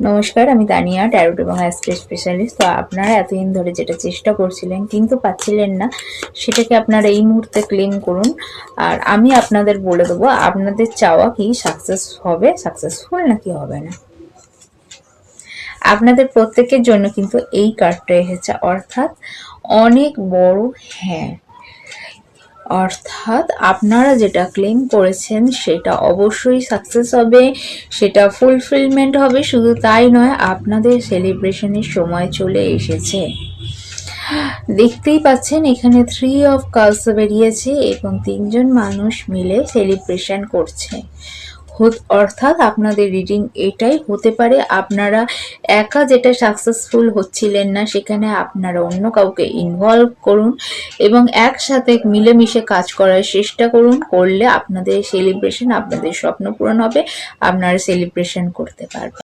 নমস্কার, আমি তানিয়া ট্যারোট এবং অ্যাস্ট্রো স্পেশালিস্ট তো আপনারা এতদিন ধরে যেটা চেষ্টা করছিলেন, কিন্তু পাচ্ছিলেন না, সেটাকে আপনারা এই মুহূর্তে ক্লেম করুন। আর আমি আপনাদের বলে দেবো, আপনাদের চাওয়া কি সাকসেস হবে সাকসেসফুল নাকি হবে না? আপনাদের প্রত্যেকের জন্য কিন্তু এই কার্ডটা এসেছে, অর্থাৎ অনেক বড় হ্যাঁ। অর্থাৎ আপনারা যেটা ক্লেম করেছেন সেটা অবশ্যই সাকসেস হবে, সেটা ফুলফিলমেন্ট হবে, শুধু তাই নয়, আপনাদের সেলিব্রেশনের সময় চলে এসেছে। দেখতেই পাচ্ছেন, এখানে থ্রি অফ কালস বেরিয়েছে এবং তিনজন মানুষ মিলে সেলিব্রেশন করছে। অর্থাৎ আপনাদের রিডিং এটাই হতে পারে। আপনারা একা যেটা সাকসেসফুল হচ্ছিলেন না, সেখানে আপনারা অন্য কাউকে ইনভলভ করুন এবং একসাথে মিলেমিশে কাজ করার চেষ্টা করুন। করলে আপনাদের সেলিব্রেশন আপনাদের স্বপ্ন পূরণ হবে। আপনারা সেলিব্রেশন করতে পারবেন।